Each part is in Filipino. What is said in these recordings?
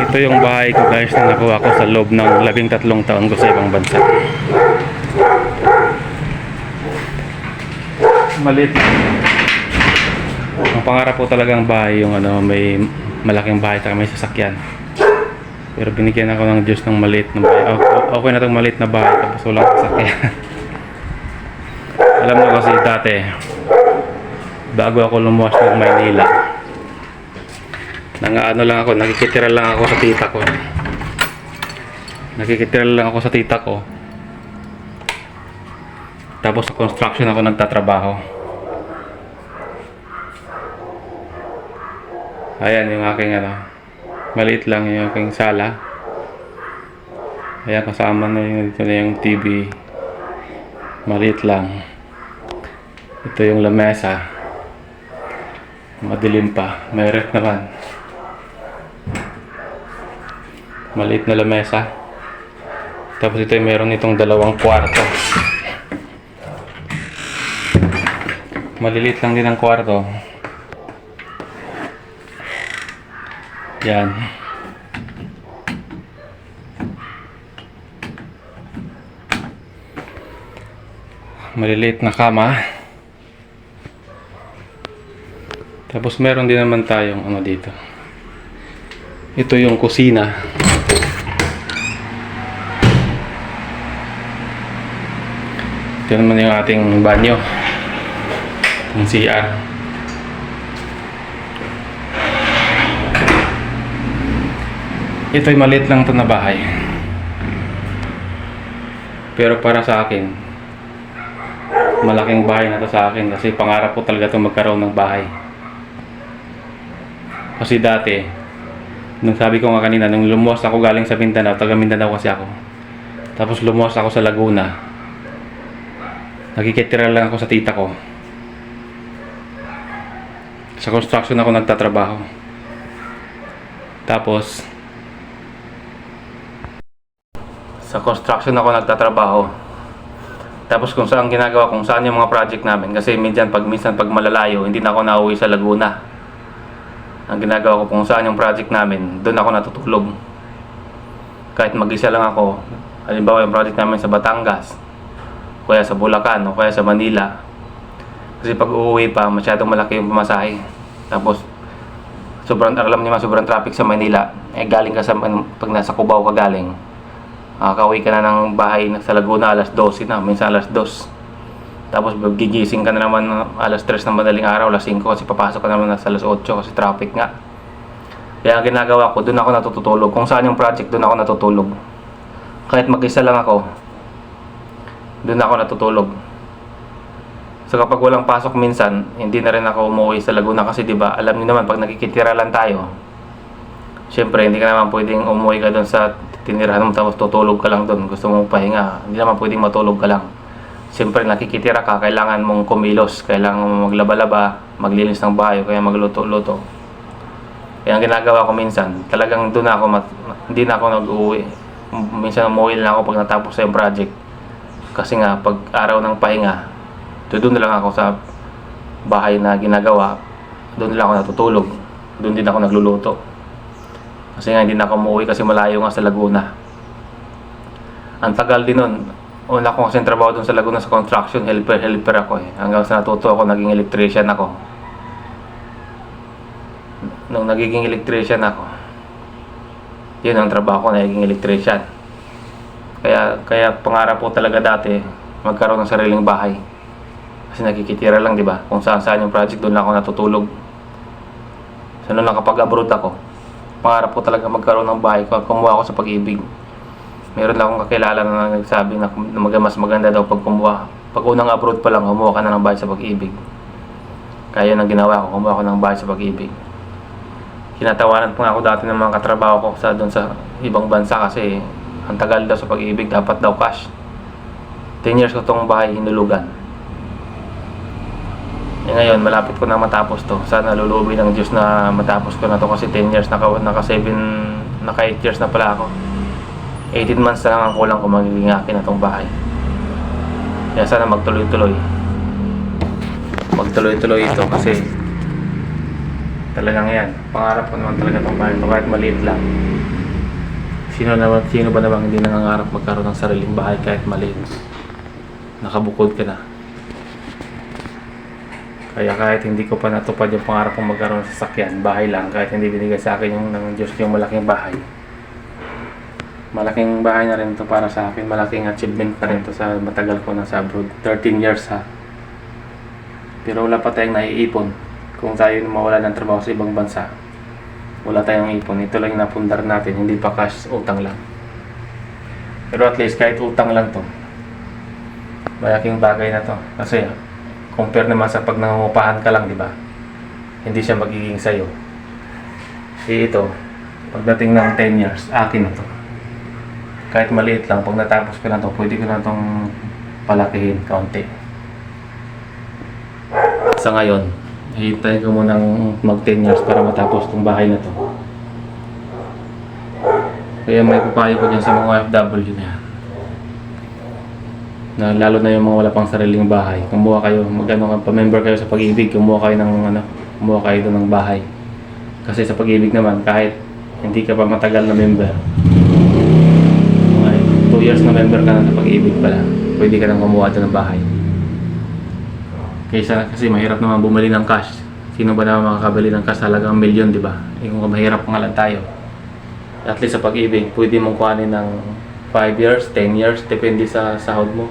Ito yung bahay ko guys na nakuha ko sa loob ng labing tatlong taon ko sa ibang bansa. Malit. Ang pangarap ko talagang bahay yung ano, may malaking bahay at may sasakyan. Pero binigyan ako ng Diyos ng maliit na bahay. Okay na itong maliit na bahay tapos walang sasakyan. Alam mo kasi dati, bago ako lumuwas ng Maynila, nang lang ako, nakikitira lang ako sa tita ko. Nakikitira lang ako sa tita ko. Tapos sa construction ako nagtatrabaho. Ayan yung aking ano, maliit lang yung aking sala. Ayan kasama na yung, ito na yung TV. Maliit lang. Ito yung lamesa. Madilim pa. May ref naman. Maliit na lamesa. Tapos ito yung meron itong dalawang kwarto. Maliliit lang din ang kwarto. Yan. Maliliit na kama. Tapos meron din naman tayong ano dito. Ito yung kusina. Ito naman yung ating banyo. Yung CR. Ito'y maliit lang to na bahay. Pero para sa akin, malaking bahay na to sa akin kasi pangarap ko talaga itong magkaroon ng bahay. Kasi dati, nung sabi ko nga kanina, nung lumuwas ako galing sa Mindanao, taga Mindanao kasi ako. Tapos lumuwas ako sa Laguna. Nakikitira lang ako sa tita ko. Sa construction ako nagtatrabaho. Tapos, sa construction ako nagtatrabaho. Tapos kung saan ginagawa, kung saan yung mga project namin. Kasi minsan pag, minsan pag malalayo, hindi na ako nauwi sa Laguna. Ang ginagawa ko kung saan yung project namin, doon ako natutulog. Kahit mag-isa lang ako, halimbawa yung project namin sa Batangas, kaya sa Bulacan, o kaya sa Manila. Kasi pag uuwi pa, masyadong malaki yung pamasahe. Tapos, sobrang, alam niyo sobrang traffic sa Manila. Eh, galing ka sa, pag nasa Cubao ka galing, Nakakauwi ka na ng bahay sa Laguna alas 12 na, minsan alas 2. Tapos gigising ka na naman alas 3 ng madaling araw, alas 5 kasi papasok ka naman sa alas 8 kasi traffic nga. Kaya ang ginagawa ko, doon ako natutulog. Kung saan yung project, doon ako natutulog. Kahit mag-isa lang ako, doon ako natutulog. So kapag walang pasok minsan, hindi na rin ako umuwi sa Laguna kasi 'di ba? Alam niyo naman pag nakikitira lang tayo. Syempre, hindi ka naman pwedeng umuwi ka doon sa tinirahan mo tapos tutulog ka lang doon. Gusto mong pahinga. Hindi naman pwedeng matulog ka lang. Siyempre, nakikitira ka, kailangan mong kumilos, kailangan mong maglaba-laba, maglinis ng bahay, kaya magluto-luto. Kaya ang ginagawa ko minsan, talagang doon ako, mat- hindi na ako nag-uwi. Minsan umuwi lang ako pag natapos sa yung project. Kasi nga, pag araw ng pahinga, doon lang ako sa bahay na ginagawa. Doon lang ako natutulog. Doon din ako nagluluto. Kasi nga hindi na ako umuwi kasi malayo nga sa Laguna. Ang tagal din nun. Una ko kasi trabaho dun sa Laguna sa construction, helper, helper ako eh. Hanggang sa natuto ako, naging electrician ako. Nung nagiging electrician ako, yun ang trabaho ko, naging electrician. Kaya, kaya pangarap ko talaga dati, magkaroon ng sariling bahay. Kasi nakikitira lang, di ba? Kung saan saan yung project, doon lang ako natutulog. So, nung nakapag-abroad ako, pangarap ko talaga magkaroon ng bahay ko kumuha ako sa pag-ibig. Meron lang akong kakilala na nagsabi na mas maganda daw pag kumuha. Pag unang abroad pa lang, kumuha ka na ng bahay sa pag-ibig. Kaya yun ang ginawa ko, kumuha ako ng bahay sa pag-ibig. Kinatawanan pa nga ako dati ng mga katrabaho ko sa doon sa ibang bansa kasi ang tagal daw sa pag-ibig, dapat daw cash. 10 years ko tong bahay hinulugan. Eh ngayon, malapit ko na matapos to. Sana lulubi ng Diyos na matapos ko na to kasi 10 years, naka, naka 7, naka 8 years na pala ako. 18 months na lang ang kulang kung magiging akin na tong bahay. Kaya sana magtuloy-tuloy. Magtuloy-tuloy ito kasi Talagang yan. Pangarap ko naman talaga itong bahay kahit maliit lang. Sino, naman, sino ba naman hindi nangangarap magkaroon ng sariling bahay kahit maliit? Nakabukod ka na. Kaya kahit hindi ko pa natupad yung pangarap kong magkaroon ng sasakyan, bahay lang, kahit hindi binigay sa akin yung ng Diyos yung malaking bahay. Malaking bahay na rin to para sa akin. Malaking achievement na rin to sa matagal ko na sa abroad. 13 years ha. Pero wala pa tayong naiipon. Kung tayo mawala ng trabaho sa ibang bansa, wala tayong ipon. Ito lang yung napundar natin, hindi pa cash, utang lang. Pero at least kahit utang lang to, malaking bagay na to. Kasi compare naman sa pag nangungupahan ka lang, di ba? Hindi siya magiging sayo. Eh ito, pagdating ng 10 years, akin na to. Kahit maliit lang, pag natapos ko na to, pwede ko na tong palakihin kaunti. Sa ngayon, hihintay ko munang mag 10 years para matapos tong bahay na to. Kaya may papayo ko dyan sa mga OFW na yan. Na lalo na yung mga wala pang sariling bahay. Kumuha kayo, magano pa-member kayo sa pag-ibig, kumuha kayo ng ano, kumuha kayo ng bahay. Kasi sa pag-ibig naman, kahit hindi ka pa matagal na member, mga 2 years na member ka na sa pag-ibig pala, pwede ka nang kumuha ng bahay. Kaysa kasi mahirap naman bumili ng cash. Sino ba naman makakabili ng cash halagang milyon, di ba? Eh kung mahirap nga lang tayo. At least sa pag-ibig, pwede mong kuhanin ng 5 years, 10 years, depende sa sahod mo.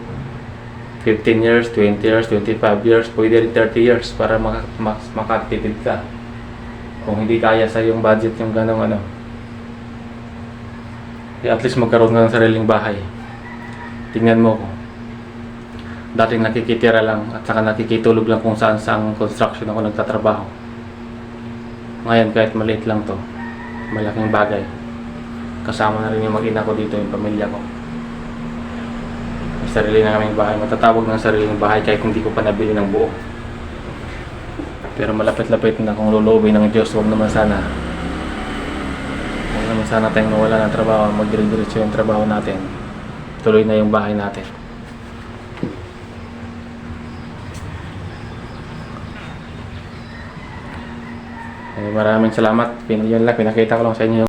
15 years, 20 years, 25 years, pwede rin 30 years para maka, mas makatipid ka. Kung hindi kaya sa yung budget yung ganong ano. Eh, at least magkaroon ka ng sariling bahay. Tingnan mo ko. Dating nakikitira lang at saka nakikitulog lang kung saan saang construction ako nagtatrabaho. Ngayon kahit maliit lang to, malaking bagay. Kasama na rin yung mag-ina ko dito, yung pamilya ko. May sarili na kaming bahay. Matatawag ng sariling bahay kahit hindi ko pa nabili ng buo. Pero malapit-lapit na kung lulubin ng Diyos, huwag naman sana. Huwag naman sana tayong nawala ng trabaho, magdire-diretso yung trabaho natin. Tuloy na yung bahay natin. Eh, maraming salamat. Yun lang, pinakita ko lang sa inyo